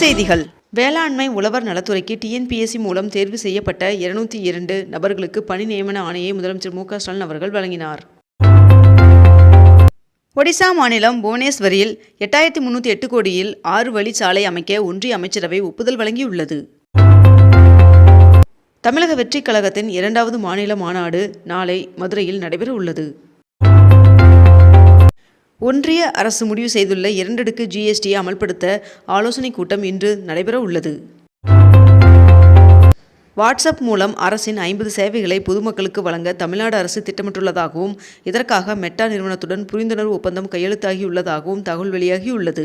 செய்திகள். வேளாண்மை உழவர் நலத்துறைக்கு டிஎன்பிஎஸ்சி மூலம் தேர்வு செய்யப்பட்ட இருநூத்தி இரண்டு நபர்களுக்கு பணி நியமன ஆணையை முதலமைச்சர் மு க ஸ்டாலின் அவர்கள் வழங்கினார். ஒடிசா மாநிலம் புவனேஸ்வரில் எட்டாயிரத்தி முன்னூற்றி எட்டு கோடியில் ஆறு வழிச்சாலை அமைக்க ஒன்றிய அமைச்சரவை ஒப்புதல் வழங்கியுள்ளது. தமிழக வெற்றிக் கழகத்தின் இரண்டாவது மாநில மாநாடு நாளை மதுரையில் நடைபெற உள்ளது ஒன்றிய அரசு முடிவு செய்துள்ள இரண்டடுக்கு ஜிஎஸ்டியை அமல்படுத்த ஆலோசனைக் கூட்டம் இன்று நடைபெற உள்ளது வாட்ஸ்அப் மூலம் அரசின் ஐம்பது சேவைகளை பொதுமக்களுக்கு வழங்க தமிழ்நாடு அரசு திட்டமிட்டுள்ளதாகவும் இதற்காக மெட்டா நிறுவனத்துடன் புரிந்துணர்வு ஒப்பந்தம் கையெழுத்தாகியுள்ளதாகவும் தகவல் வெளியாகியுள்ளது.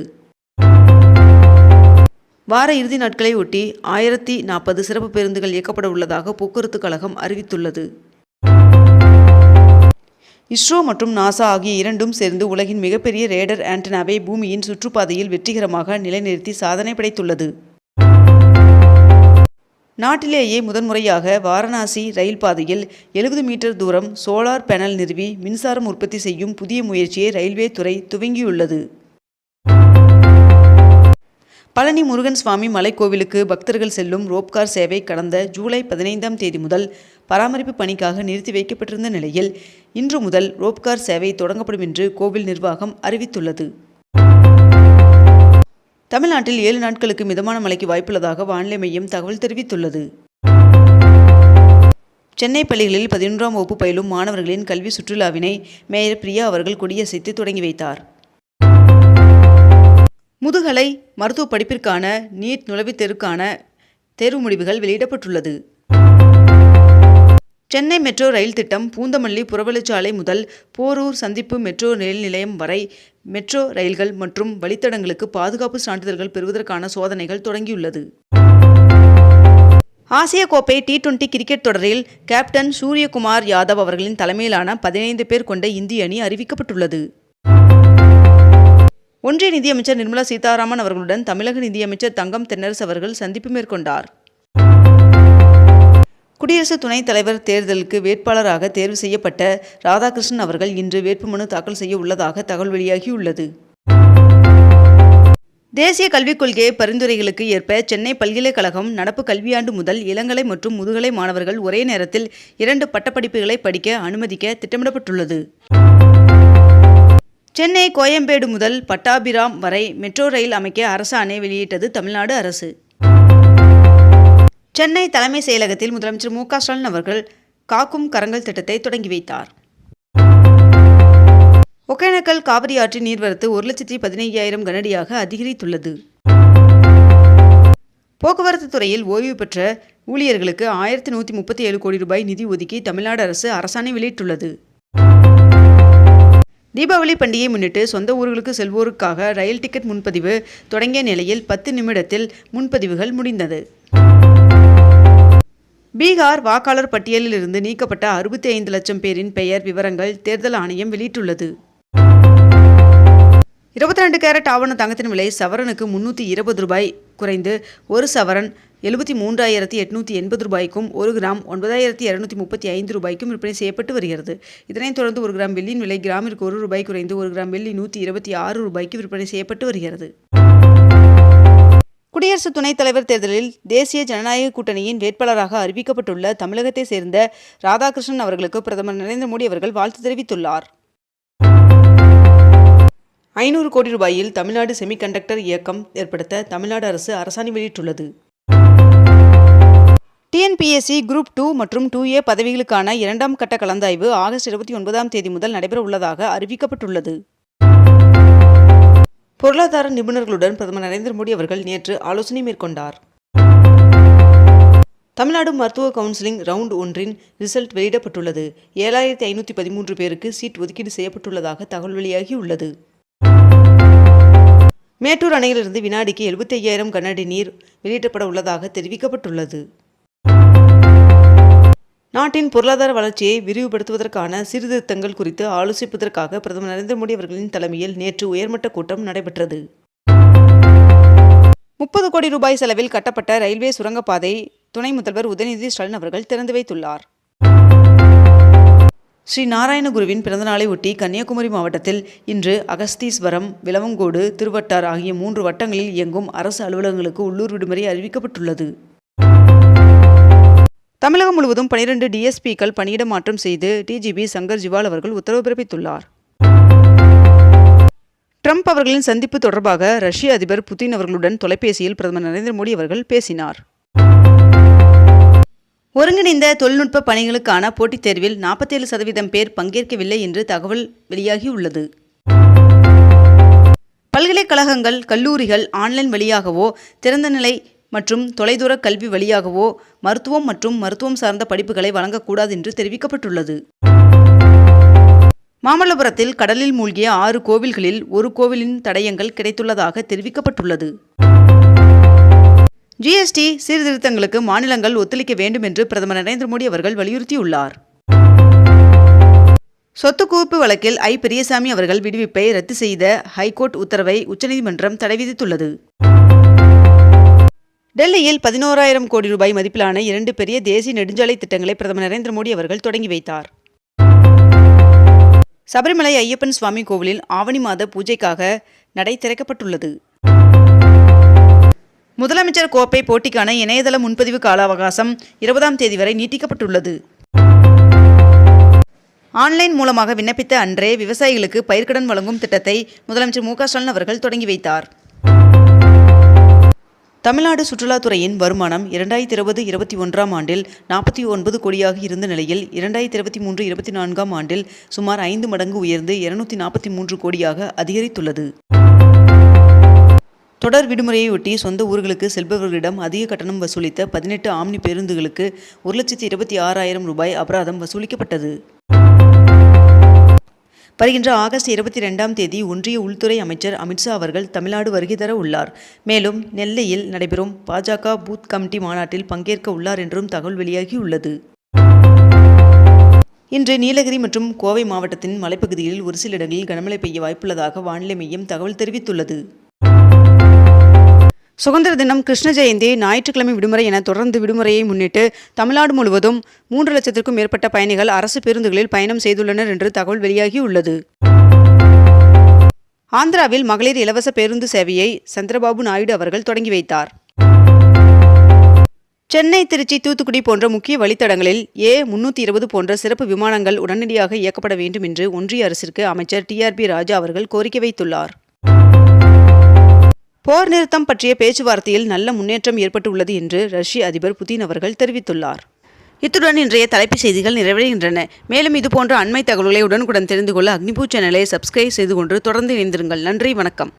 வார இறுதி நாட்களை ஒட்டி ஆயிரத்தி நாற்பது சிறப்பு பேருந்துகள் இயக்கப்பட உள்ளதாக போக்குவரத்து கழகம் அறிவித்துள்ளது. இஸ்ரோ மற்றும் நாசா ஆகிய இரண்டும் சேர்ந்து உலகின் மிகப்பெரிய ரேடர் ஆண்டனாவை பூமியின் சுற்றுப்பாதையில் வெற்றிகரமாக நிலைநிறுத்தி சாதனை படைத்துள்ளது. நாட்டிலேயே முதன்முறையாக வாரணாசி ரயில் பாதையில் எழுபது மீட்டர் தூரம் சோலார் பேனல் நிறுவி மின்சாரம் உற்பத்தி செய்யும் புதிய முயற்சியை ரயில்வே துறை துவங்கியுள்ளது. பழனி முருகன் சுவாமி மலைக்கோவிலுக்கு பக்தர்கள் செல்லும் ரோப்கார் சேவை கடந்த ஜூலை பதினைந்தாம் தேதி முதல் பராமரிப்பு பணிக்காக நிறுத்தி வைக்கப்பட்டிருந்த நிலையில் இன்று முதல் ரோப்கார் சேவை தொடங்கப்படும் என்று கோவில் நிர்வாகம் அறிவித்துள்ளது. தமிழ்நாட்டில் ஏழு நாட்களுக்கு மிதமான மழைக்கு வாய்ப்புள்ளதாக வானிலை மையம் தகவல் தெரிவித்துள்ளது. சென்னை பள்ளிகளில் பதினொன்றாம் வகுப்பு பயிலும் மாணவர்களின் கல்வி சுற்றுலாவினை மேயர் பிரியா அவர்கள் கொடியசைத்து தொடங்கி வைத்தார். முதுகலை மருத்துவ படிப்பிற்கான நீட் நுழைவுத் தேர்வுக்கான தேர்வு முடிவுகள் வெளியிடப்பட்டுள்ளது. சென்னை மெட்ரோ ரயில் திட்டம் பூந்தமல்லி புறவழிச்சாலை முதல் போரூர் சந்திப்பு மெட்ரோ ரயில் நிலையம் வரை மெட்ரோ ரயில்கள் மற்றும் வழித்தடங்களுக்கு பாதுகாப்பு சான்றிதழ்கள் பெறுவதற்கான சோதனைகள் தொடங்கியுள்ளது. ஆசிய கோப்பை டி டுவெண்டி கிரிக்கெட் தொடரில் கேப்டன் சூரியகுமார் யாதவ் அவர்களின் தலைமையிலான பதினைந்து பேர் கொண்ட இந்திய அணி அறிவிக்கப்பட்டுள்ளது. ஒன்றிய நிதியமைச்சர் நிர்மலா சீதாராமன் அவர்களுடன் தமிழக நிதியமைச்சர் தங்கம் தென்னரசு அவர்கள் சந்திப்பு மேற்கொண்டார். குடியரசு துணைத் தலைவர் தேர்தலுக்கு வேட்பாளராக தேர்வு செய்யப்பட்ட ராதாகிருஷ்ணன் அவர்கள் இன்று வேட்புமனு தாக்கல் செய்ய உள்ளதாக தகவல் வெளியாகியுள்ளது. தேசிய கல்விக் கொள்கை பரிந்துரைகளுக்கு ஏற்ப சென்னை பல்கலைக்கழகம் நடப்பு கல்வியாண்டு முதல் இளங்கலை மற்றும் முதுகலை மாணவர்கள் ஒரே நேரத்தில் இரண்டு பட்டப்படிப்புகளை படிக்க அனுமதிக்க திட்டமிடப்பட்டுள்ளது. சென்னை கோயம்பேடு முதல் பட்டாபிராம் வரை மெட்ரோ ரயில் அமைக்க அரசாணை வெளியிட்டது தமிழ்நாடு அரசு. சென்னை தலைமை செயலகத்தில் முதலமைச்சர் மு க ஸ்டாலின் அவர்கள் காக்கும் கரங்கள் திட்டத்தை தொடங்கி வைத்தார். ஒகேனக்கல் காவிரி ஆற்றின் நீர்வரத்து ஒரு லட்சத்தி பதினைஞ்சாயிரம் கனடியாக அதிகரித்துள்ளது. போக்குவரத்து துறையில் ஓய்வு பெற்ற ஊழியர்களுக்கு ஆயிரத்தி நூற்றி முப்பத்தி ஏழு கோடி ரூபாய் நிதி ஒதுக்கி தமிழ்நாடு அரசு அரசாணை வெளியிட்டுள்ளது. தீபாவளி பண்டிகையை முன்னிட்டு சொந்த ஊர்களுக்கு செல்வோருக்காக ரயில் டிக்கெட் முன்பதிவு தொடங்கிய நிலையில் பத்து நிமிடத்தில் முன்பதிவுகள் முடிந்தது. பீகார் வாக்காளர் பட்டியலில் இருந்து நீக்கப்பட்ட அறுபத்தி ஐந்து லட்சம் பேரின் பெயர் விவரங்கள் தேர்தல் ஆணையம் வெளியிட்டுள்ளது. இருபத்தி ரெண்டு கேரட் ஆவண தங்கத்தின் விலை சவரனுக்கு முன்னூற்றி இருபது ரூபாய் குறைந்து ஒரு சவரன் எழுபத்தி மூன்றாயிரத்தி எட்நூற்றி எண்பது ரூபாய்க்கும் ஒரு கிராம் ஒன்பதாயிரத்தி இரநூத்தி முப்பத்தி ஐந்து ரூபாய்க்கும் விற்பனை செய்யப்பட்டு வருகிறது. இதனைத் தொடர்ந்து ஒரு கிராம் வெள்ளியின் விலை கிராமிற்கு ஒரு ரூபாய் குறைந்து ஒரு கிராம் வெள்ளி நூற்றி இருபத்தி ஆறு ரூபாய்க்கு விற்பனை செய்யப்பட்டு வருகிறது. குடியரசு துணைத் தலைவர் தேர்தலில் தேசிய ஜனநாயக கூட்டணியின் வேட்பாளராக அறிவிக்கப்பட்டுள்ள தமிழகத்தை சேர்ந்த ராதாகிருஷ்ணன் அவர்களுக்கு பிரதமர் நரேந்திர மோடி அவர்கள் வாழ்த்து தெரிவித்துள்ளார். ஐநூறு கோடி ரூபாயில் தமிழ்நாடு செமிகண்டக்டர் இயக்கம் ஏற்படுத்த தமிழ்நாடு அரசு அரசாணை வெளியிட்டுள்ளது. டிஎன்பிஎஸ்சி குரூப் டூ மற்றும் டூ ஏ பதவிகளுக்கான இரண்டாம் கட்ட கலந்தாய்வு ஆகஸ்ட் இருபத்தி ஒன்பதாம் தேதி முதல் நடைபெற உள்ளதாக அறிவிக்கப்பட்டுள்ளது. பொருளாதார நிபுணர்களுடன் பிரதமர் நரேந்திர மோடி அவர்கள் நேற்று ஆலோசனை மேற்கொண்டார். தமிழ்நாடு மருத்துவ கவுன்சிலிங் ரவுண்ட் ஒன்றின் ரிசல்ட் வெளியிடப்பட்டுள்ளது. ஏழாயிரத்தி ஐநூற்றி பதிமூன்று பேருக்கு சீட் ஒதுக்கீடு செய்யப்பட்டுள்ளதாக தகவல் வெளியாகியுள்ளது. மேட்டூர் அணையிலிருந்து வினாடிக்கு எழுபத்தி ஐயாயிரம் கனஅடி நீர் வெளியிடப்பட உள்ளதாக தெரிவிக்கப்பட்டுள்ளது. நாட்டின் பொருளாதார வளர்ச்சியை விரிவுபடுத்துவதற்கான சீர்திருத்தங்கள் குறித்து ஆலோசிப்பதற்காக பிரதமர் நரேந்திர மோடி அவர்களின் தலைமையில் நேற்று உயர்மட்ட கூட்டம் நடைபெற்றது. முப்பது கோடி ரூபாய் செலவில் கட்டப்பட்ட ரயில்வே சுரங்கப்பாதை துணை முதல்வர் உதயநிதி ஸ்டாலின் அவர்கள் திறந்து வைத்துள்ளார். ஸ்ரீ நாராயணகுருவின் பிறந்தநாளை ஒட்டி கன்னியாகுமரி மாவட்டத்தில் இன்று அகஸ்தீஸ்வரம் விலவங்கோடு திருவட்டார் ஆகிய மூன்று வட்டங்களில் இயங்கும் அரசு அலுவலகங்களுக்கு உள்ளூர் விடுமுறை அறிவிக்கப்பட்டுள்ளது. தமிழகம் முழுவதும் பனிரெண்டு டிஎஸ்பிக்கள் பணியிட மாற்றம் செய்து டிஜிபி சங்கர் ஜிவால் அவர்கள் உத்தரவு பிறப்பித்துள்ளார். ட்ரம்ப் அவர்களின் சந்திப்பு தொடர்பாக ரஷ்ய அதிபர் புதின் அவர்களுடன் தொலைபேசியில் பிரதமர் நரேந்திர மோடி அவர்கள் பேசினார். ஒருங்கிணைந்த தொழில்நுட்ப பணிகளுக்கான போட்டித் தேர்வில் நாற்பத்தேழு சதவீதம் பேர் பங்கேற்கவில்லை என்று தகவல் வெளியாகியுள்ளது. பல்கலைக்கழகங்கள் கல்லூரிகள் ஆன்லைன் வழியாகவோ திறந்தநிலை மற்றும் தொலைதூர கல்வி வழியாகவோ மருத்துவம் மற்றும் மருத்துவம் சார்ந்த படிப்புகளை வழங்கக்கூடாது என்று தெரிவிக்கப்பட்டுள்ளது. மாமல்லபுரத்தில் கடலில் மூழ்கிய ஆறு கோவில்களில் ஒரு கோவிலின் தடயங்கள் கிடைத்துள்ளதாக தெரிவிக்கப்பட்டுள்ளது. ஜிஎஸ்டி சீர்திருத்தங்களுக்கு மாநிலங்கள் ஒத்துழைக்க வேண்டும் என்று பிரதமர் நரேந்திர மோடி அவர்கள் வலியுறுத்தியுள்ளார். சொத்து குவிப்பு வழக்கில் ஐ. பெரியசாமி அவர்கள் விடுவிப்பை ரத்து செய்த ஹைகோர்ட் உத்தரவை உச்சநீதிமன்றம் தடை விதித்துள்ளது. டெல்லியில் பதினோராயிரம் கோடி ரூபாய் மதிப்பிலான இரண்டு பெரிய தேசிய நெடுஞ்சாலை திட்டங்களை பிரதமர் நரேந்திர மோடி அவர்கள் தொடங்கி வைத்தார். சபரிமலை ஐயப்பன் சுவாமி கோவிலில் ஆவணி மாத பூஜைக்காக நடை திறக்கப்பட்டுள்ளது. முதலமைச்சர் கோப்பை போட்டிக்கான இணையதள முன்பதிவு கால அவகாசம் இருபதாம் தேதி வரை நீட்டிக்கப்பட்டுள்ளது. ஆன்லைன் மூலமாக விண்ணப்பித்த அன்றே விவசாயிகளுக்கு பயிர்க்கடன் வழங்கும் திட்டத்தை முதலமைச்சர் மு ஸ்டாலின் அவர்கள் தொடங்கி வைத்தார். தமிழ்நாடு சுற்றுலாத்துறையின் வருமானம் இரண்டாயிரத்தி இருபது இருபத்தி ஒன்றாம் ஆண்டில் நாற்பத்தி ஒன்பது கோடியாக இருந்த நிலையில் இரண்டாயிரத்தி இருபத்தி மூன்று இருபத்தி நான்காம் ஆண்டில் சுமார் ஐந்து மடங்கு உயர்ந்து இருநூத்தி நாற்பத்தி மூன்று கோடியாக அதிகரித்துள்ளது. தொடர் விடுமுறையொட்டி சொந்த ஊர்களுக்கு செல்பவர்களிடம் அதிக கட்டணம் வசூலித்த பதினெட்டு ஆம்னி பேருந்துகளுக்கு ஒரு லட்சத்தி இருபத்தி ஆறாயிரம் ரூபாய் அபராதம் வசூலிக்கப்பட்டது. வருகின்ற ஆகஸ்ட் இருபத்தி ரெண்டாம் தேதி ஒன்றிய உள்துறை அமைச்சர் அமித்ஷா அவர்கள் தமிழ்நாடு வருகை தர உள்ளார். மேலும் நெல்லையில் நடைபெறும் பாஜக பூத் கமிட்டி மாநாட்டில் பங்கேற்க உள்ளார் என்றும் தகவல் வெளியாகியுள்ளது. இன்று நீலகிரி மற்றும் கோவை மாவட்டத்தின் மலைப்பகுதிகளில் ஒரு சில இடங்களில் கனமழை பெய்ய வாய்ப்புள்ளதாக வானிலை மையம் தகவல் தெரிவித்துள்ளது. சுதந்திர தினம் கிருஷ்ண ஜெயந்தி ஞாயிற்றுக்கிழமை விடுமுறை என தொடர்ந்து விடுமுறையை முன்னிட்டு தமிழ்நாடு முழுவதும் மூன்று லட்சத்திற்கும் மேற்பட்ட பயணிகள் அரசு பேருந்துகளில் பயணம் செய்துள்ளனர் என்று தகவல் வெளியாகியுள்ளது ஆந்திராவில் மகளிர் இலவச பேருந்து சேவையை சந்திரபாபு நாயுடு அவர்கள் தொடங்கி வைத்தார். சென்னை திருச்சி தூத்துக்குடி போன்ற முக்கிய வழித்தடங்களில் ஏ முன்னூற்றி இருபது போன்ற சிறப்பு விமானங்கள் உடனடியாக இயக்கப்பட வேண்டும் என்று ஒன்றிய அரசிற்கு அமைச்சர் டிஆர்பி ராஜா அவர்கள் கோரிக்கை வைத்துள்ளார். போர் நிறுத்தம் பற்றிய பேச்சுவார்த்தையில் நல்ல முன்னேற்றம் ஏற்பட்டுள்ளது என்று ரஷ்ய அதிபர் புதின் அவர்கள் தெரிவித்துள்ளார். இத்துடன் இன்றைய தலைப்புச் செய்திகள் நிறைவடைகின்றன. மேலும் இதுபோன்ற அண்மை தகவல்களை உடனுக்குடன் தெரிந்து கொள்ள அக்னிபூ சேனலை சப்ஸ்கிரைப் செய்து கொண்டு தொடர்ந்து இணைந்திருங்கள். நன்றி வணக்கம்.